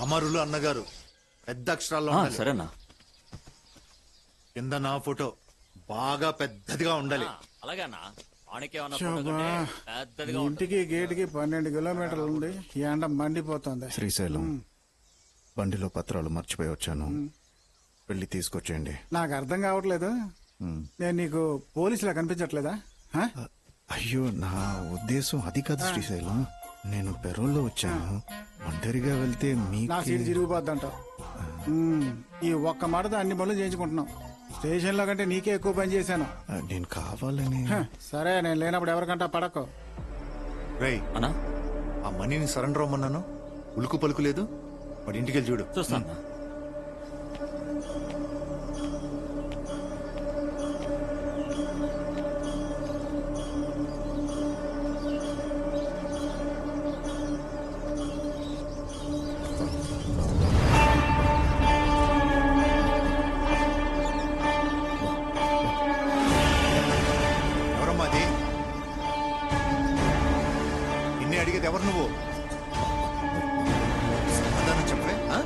అమరులు అన్నగారు. పెద్ద అక్షరాల్లో ఉండాలి. సరేనా. కింద నా ఫోటో బాగా పెద్దదిగా ఉండాలి. అలాగే అన్న ఆనకేమన్నా శోభా. పెద్దదిగా ఉంటుంది. ఇంటికి గేటుకి పన్నెండు కిలోమీటర్లు ఉంది. ఈ ఎండ మండిపోతుంది. శ్రీశైలం. బండిలో పత్రాలు మర్చిపోయి వచ్చాను. వెళ్ళి తీసుకొచ్చేయండి. నాకు అర్థం కావట్లేదు. నేను నీకు పోలీసులా కనిపించట్లేదా? అయ్యో నా ఉద్దేశం అది కాదు శ్రీశైలం. నేను పెరోల్లో వచ్చాను. ఒంటరిగా వెళ్తే నా మీకు సీట్ తిరిగిపోద్దంటావు ఉమ్, ఈ ఒక్క మాటతో అన్ని పనులు చేయించుకుంటున్నాం. స్టేషన్లో కంటే నీకే ఎక్కువ పని చేశాను. నేను కావాలని హ, సరే నేను లేనప్పుడు ఎవరికంటా పడకు. రేయ్ అన్నా? ఆ మనీని సరెండర్ అవ్వమన్నాను? ఉలుకు పలుకు లేదు? వాడి ఇంటికి వెళ్ళి చూడు. చూస్తాను. ఎవరు నువ్వు? సమాధానం చెప్పే ఆ?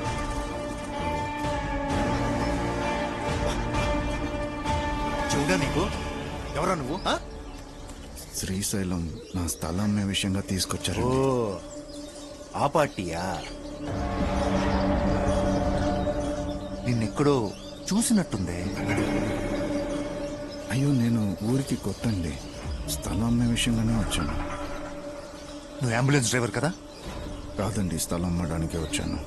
చెవుడా నీకు? ఎవరా నువ్వు? శ్రీశైలం నా స్థలం విషయంగా తీసుకొచ్చారు ఓ ఆ పార్టీయా? నిన్నెక్కడో చూసినట్టుందే. అయ్యో నేను ఊరికి కొత్తండి. స్థలం విషయంగానే వచ్చాను. నువ్వు అంబులెన్స్ డ్రైవర్ కదా? కాదండి స్థలం అమ్మడానికి వచ్చాను.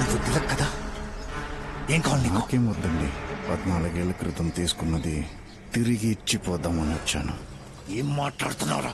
నువ్వు తిలక్ కదా? ఏం కావాలి నీకు? నాకేం వద్దండి. పద్నాలుగేళ్ళ క్రితం తీసుకున్నది తిరిగి ఇచ్చిపోదామని వచ్చాను. ఏం మాట్లాడుతున్నావురా?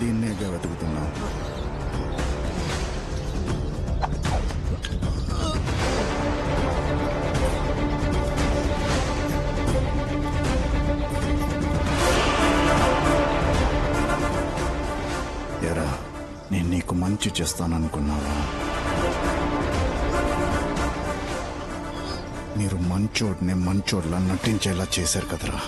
దీన్నేగా వెతుకుతున్నాం. ఎరా నేను నీకు మంచి చేస్తాననుకున్నావా? మీరు మంచోడ్నే మంచోడ్లా నటించేలా చేశారు కదరా.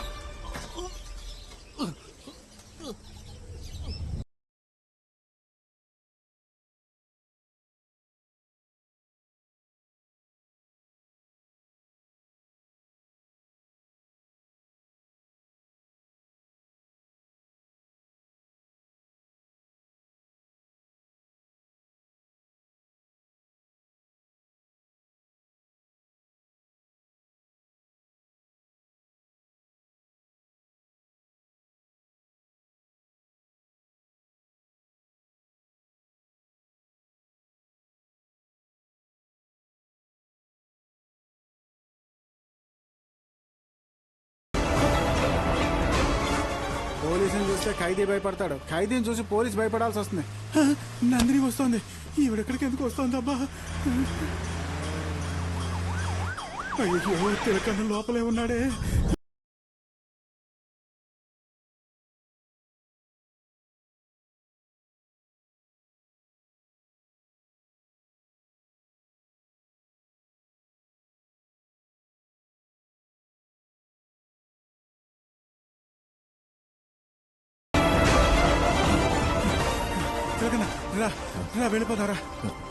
పోలీసుని చూస్తే ఖైదీ భయపడతాడు. ఖైదీని చూసి పోలీస్ భయపడాల్సి వస్తుంది. నందిని వస్తుంది. ఈవిడెక్కడికి ఎందుకు వస్తుంది అబ్బా? అయ్యో తిరకన్న లోపలే ఉన్నాడే. తిలకన్న రా రా వెళ్ళిపోతారా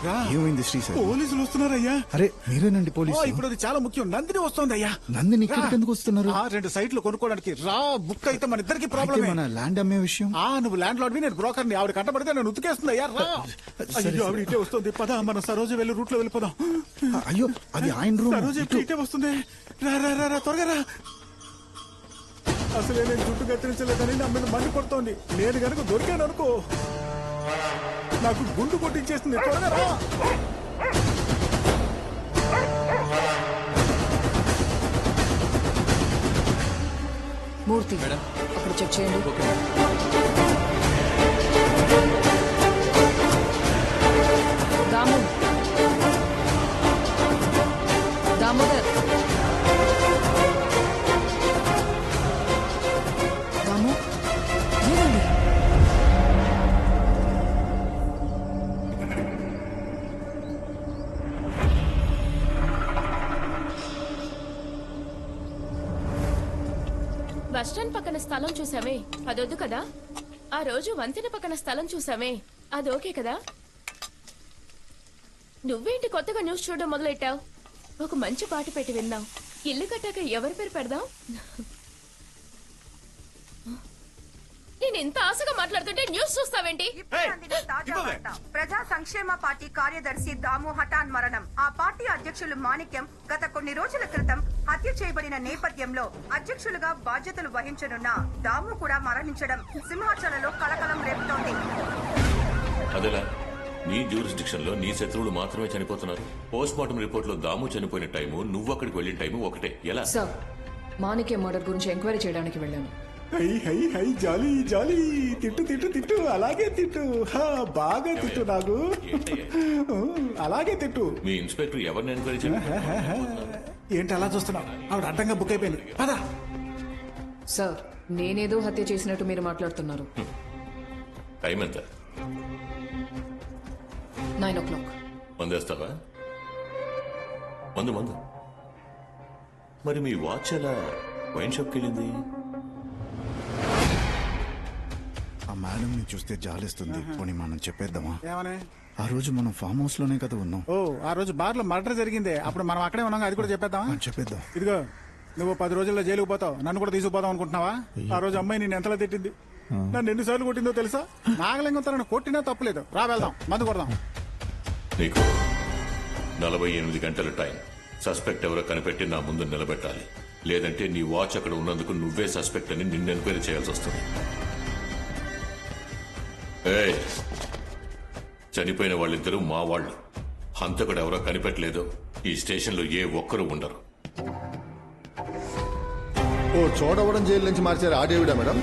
రా. ఏమైంది శ్రీశైలం పోలీసులు వస్తున్నారయ్యా. అరే మీరేనండి పోలీసు? ఇప్పుడు అది చాలా ముఖ్యం. నందిని వస్తోంది అయ్యా నందిని ఇక్కడికి ఎందుకు వస్తున్నారు? ఆ, రెండు సైట్లు కొనుక్కోవడానికి రా బుక్ అయితే మన ఇద్దరికి అయితే ప్రాబ్లమే. మన ల్యాండ్ అమ్మే విషయం? ఆ నువ్వు ల్యాండ్ లార్డ్వి నేను బ్రోకర్ని ఆవిడ కంటపడితే నేను ఉతికేస్తుంది అయ్యా రా అయ్యో ఆవిడ ఇటే వస్తుంది. పద మన సరోజ వెళ్ళి రూట్లో వెళ్ళిపోదాం అయ్యో అది ఆయన రూమ్. సరోజ ఇటే. వస్తుంది. రా రా రా రా త్వరగా రా. అసలే నేను జుట్టు కత్తిరించలేదని నా మీద మండి కొడుతోంది నేను గనుక దొరికాను అనుకో నాకు గుండు కొట్టించేస్తుంది త్వరగా రా. మూర్తి అక్కడ చెక్ చేయండి. దాము బస్టాండ్ పక్కన స్థలం చూసామే. అదొద్దు కదా? ఆ రోజు వంతెన పక్కన స్థలం చూసామే. అది ఓకే కదా? నువ్వేంటి కొత్తగా న్యూస్ చూడడం మొదలెట్టావు? ఒక మంచి పాట పెట్టి విన్నాం ఇల్లు కట్టాక ఎవరి పేరు పెడదాం? నేను ఇంత ఆశగా మాట్లాడుతుంటే న్యూస్ చూస్తావేంటి? ఇప్పుడే అందిన తాజా వార్త. ప్రజా సంక్షేమ పార్టీ కార్యదర్శి దాము హఠాన్ మరణం. ఆ పార్టీ అధ్యక్షులు మాణిక్యం గత కొన్ని రోజుల క్రితం హత్య చేయబడిన నేపథ్యంలో అధ్యక్షులుగా బాధ్యతలు వహించనున్న దాము కూడా మరణించడం సింహాచలలో కలకలం రేపుతోంది. అదేలా నీ జ్యూరిస్డిక్షన్లో నీ శత్రువులు మాత్రమే చనిపోతున్నారు. పోస్ట్ మార్టం రిపోర్ట్లో దాము చనిపోయిన టైము నువ్వు అక్కడికి వెళ్ళిన టైము ఒకటే. ఎలా? సార్ మాణిక్య మర్డర్ గురించి ఎంక్వైరీ చేయడానికి వెళ్ళాను. Hi hi hi jolly jolly. తిట్టు తిట్టు తిట్టు. అలాగే తిట్టు. హా, బాగా తిట్టు నాకు అలాగే తిట్టు. మీ ఇన్స్పెక్టర్ ఎవరిని ఎంక్వైరీ ఏంటి అలా చూస్తున్నావు? ఆవిడ అడ్డంగా బుక్ అయిపోయింది. పదా. సార్ నేనేదో హత్య చేసినట్టు మీరు మాట్లాడుతున్నారు. టైం ఎంత? Nine o'clock. మందేస్తావా? మందు మందు. మరి మీ వాచ్ ఎలా? వైన్ షాప్కి వెళ్ళింది? మేడం ని చూస్తే జాలిస్తుంది. పోనీ మనం చెప్పేద్దామా? ఏమని? ఆ రోజు మనం ఫామ్ హౌస్లోనే కదా ఉన్నాం. ఓ ఆ రోజు బార్లో మర్డర్ జరిగింది. అప్పుడు మనం అక్కడే ఉన్నాం అది కూడా చెప్పేద్దామా? మనం చెప్పేద్దాం. ఇదిగో నువ్వు పది రోజుల్లో జైలుకు పోతావు. నన్ను కూడా తీసుకుపోతావు అనుకుంటున్నావా? ఆ రోజు అమ్మాయి నేను ఎంతలా తిట్టింది? నన్ను ఎన్నిసార్లు కొట్టిందో తెలుసా? నాగలింగం తనను కొట్టినా తప్పులేదు. రా వెళ్దాం. మందు కొడదాం. నీకు నలభై ఎనిమిది గంటల టైం. సస్పెక్ట్ ఎవరో కనిపెట్టి నా ముందు నిలబెట్టాలి. లేదంటే నీ వాచ్ అక్కడ ఉన్నందుకు నువ్వే సస్పెక్ట్ అని నిన్ను ఎంక్వైరీ చేయాల్సి వస్తుంది. చనిపోయిన వాళ్ళిద్దరూ మా వాళ్ళు. హంతకుడు ఎవరో కనిపెట్టలేదు. ఈ స్టేషన్లో ఏ ఒక్కరూ ఉండరు. ఓ చోడవరం జైలు నుంచి మార్చారు ఆడేవిడా మేడం?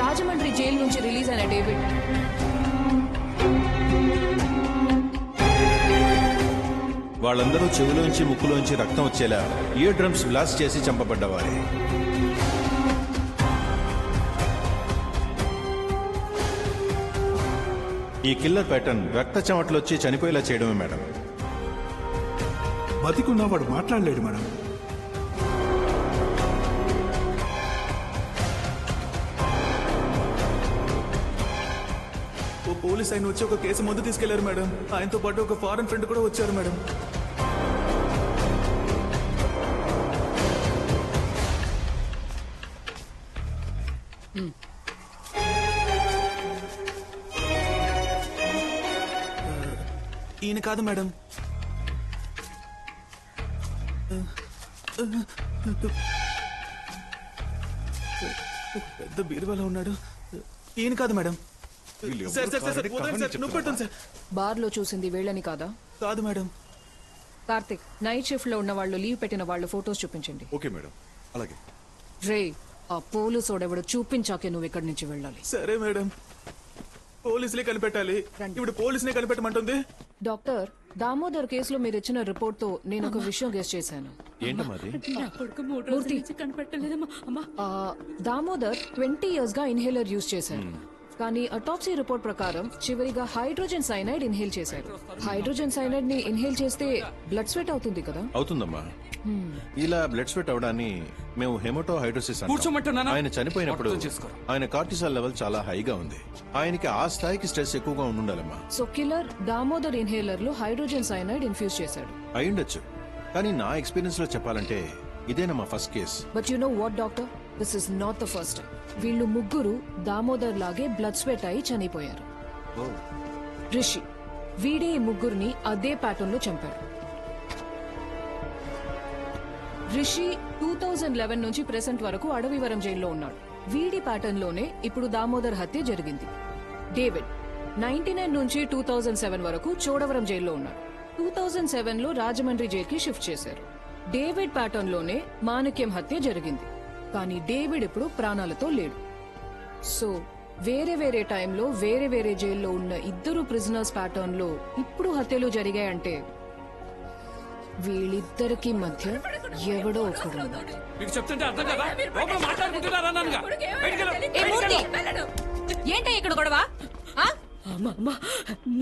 రాజమండ్రి జైలు నుంచి రిలీజ్ అయిన డేవిడ్. వాళ్ళందరూ చెవిలోంచి ముక్కులోంచి రక్తం వచ్చేలా ఇయర్ డ్రమ్స్ బ్లాస్ట్ చేసి చంపబడ్డవారే. ఈ కిల్లర్ ప్యాటర్న్ రక్త చెమటలొచ్చి చనిపోయేలా చేయడమే మేడం. బతికున్నా వాడు మాట్లాడలేడు మేడం. ఓ పోలీస్ ఆయన వచ్చి ఒక కేసు ముందు తీసుకెళ్ళారు మేడం. ఆయనతో పాటు ఒక ఫారెన్ ఫ్రెండ్ కూడా వచ్చారు మేడం. ఈయన కాదు మేడం. పెద్ద బీరువాలో ఉన్నాడు. ఈయన కాదు madam. Sir sir sir sir వదలండి సార్ నొప్పి పెట్టండి సార్. బార్లో చూసింది వీళ్ళని కాదా? కాదు మేడం. కార్తిక్ నైట్ షిఫ్ట్లో ఉన్న వాళ్ళు లీవ్ పెట్టిన వాళ్ళు ఫొటోస్ చూపించండి. Okay madam. అలాగే. రే ఆ పోలీసోడెవడు చూపించాకే నువ్వు ఇక్కడి నుంచి వెళ్ళాలి. సరే మేడం. పోలీసులే కనిపెట్టాలి. ఇప్పుడు పోలీసునే కనిపెట్టమంటుంది. డాక్టర్ దామోదర్ కేసులో మీరు ఇచ్చిన రిపోర్ట్తో నేను ఒక విషయం గెస్ చేశాను ఏంటమ్మది మూర్తి. ఆ, దామోదర్ ట్వంటీ ఇయర్స్గా ఇన్హేలర్ యూజ్ చేశారు. కానీ అటాప్సీ రిపోర్ట్ ప్రకారం చివరిగా హైడ్రోజన్ సైనైడ్ ఇన్హేల్ చేశారు. హైడ్రోజన్ సైనైడ్ని ఇన్హేల్ చేస్తే బ్లడ్ స్వెట్ అవుతుంది కదా? అవుతుందమ్మా. ఇలా బ్లడ్ స్వెట్ అవడాన్ని మేము హెమటో హైడ్రోసిస్ ఆయన చనిపోయినప్పుడు ఆయన కార్టిసాల్ లెవెల్ చాలా హైగా ఉంది. ఆయనకి ఆ స్థాయికి స్ట్రెస్ ఎక్కువగా ఉండాలమ్మా సో కిల్లర్ దామోదర్ ఇన్హేలర్లో హైడ్రోజన్ సైనైడ్ ఇన్ఫ్యూజ్ చేశాడు. అయ్యుండొచ్చు కానీ నా ఎక్స్పీరియన్స్లో చెప్పాలంటే ఇదేనమ్మా first case but you know what doctor this is not the first వీళ్ళు ముగ్గురు దామోదర్ లాగే బ్లడ్ స్వెట్ అయి చనిపోయారు. రిషి వీడే ఈ ముగ్గురిని అదే ప్యాటర్న్లో చంపాడు. రిషి టూ థౌజండ్ లెవెన్ నుంచి ప్రెసెంట్ వరకు అడవివరం జైల్లో ఉన్నాడు. వీడి ప్యాటర్న్లోనే ఇప్పుడు దామోదర్ హత్య జరిగింది. డేవిడ్ నైన్టీ నైన్ నుంచి టూ థౌజండ్ సెవెన్ వరకు చోడవరం జైల్లో ఉన్నాడు. టూ థౌజండ్ సెవెన్లో రాజమండ్రి జైలుకి షిఫ్ట్ చేశారు. డేవిడ్ ప్యాటర్న్లోనే మాణిక్యం హత్య జరిగింది. కానీ డేవిడ్ ఇప్పుడు ప్రాణాలతో లేడు. సో వేరే వేరే టైంలో వేరే వేరే జైల్లో ఉన్న ఇద్దరు ప్రిజనర్స్ ప్యాటర్న్లో ఇప్పుడు హత్యలు జరిగాయంటే వీళ్ళిద్దరికి మధ్య ఎవడో ఒకడు. మీకు చెప్తుంటే అర్థం కదా? లోపల మాట్లాడుకుంటున్నారా అన్నానుగా! ఏంటో ఇక్కడ గొడవ? అమ్మా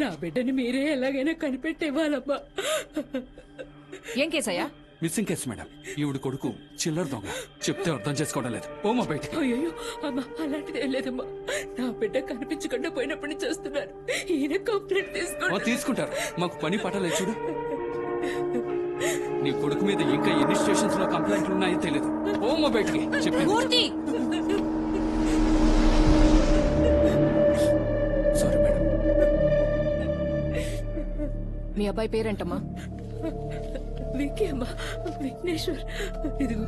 నా బిడ్డని మీరే ఎలాగైనా కనిపెట్టేవాళ్ళమ్మా. ఏం కేసయ్యా? Missing case madam. ఈవిడ కొడుకు చిల్లర దొంగ. చెప్తే అర్థం చేసుకోవడం లేదు. ఓమా బయటికి. అయ్యో అమ్మా అలాంటిది లేదమ్మా. నా బిడ్డ కనిపించకుండా పోయినప్పటి నుంచి చేస్తున్నారు. ఈయన కంప్లైంట్ తీసుకుంటారు. మాకు పని పట్టలేదు చూడు. నీ కొడుకు మీద ఇంకా ఎన్ని స్టేషన్స్లో కంప్లైంట్లు ఉన్నాయో తెలియదు ఓమా బయటికి చెప్పి. సారీ మేడం మీ అబ్బాయి పేరేంటమ్మా? విక్కీ అమ్మా విఘ్నేశ్వర్. ఇదిగో.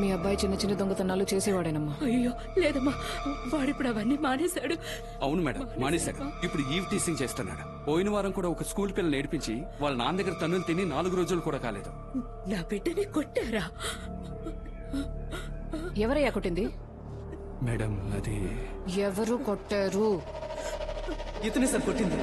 మీ అబ్బాయి చిన్న చిన్న దొంగతనాలు చేసేవాడేనమ్మా. అయ్యో లేదమ్మా. వాడిప్పుడు అవన్నీ మానేశాడు. అవును మేడం మానేశాడు. ఇప్పుడు ఈవ్ టీసింగ్ చేస్తున్నాడు. పోయిన వారం కూడా ఒక స్కూల్ పిల్లలు నేర్పించి వాళ్ళ నాన్న దగ్గర తన్నులు తిని నాలుగు రోజులు కూడా కాలేదు. నా బిడ్డని కొట్టారా? ఎవరయ్యా కొట్టింది? మేడం అది ఎవరు కొట్టారు? ఇతనే సార్ కొట్టింది.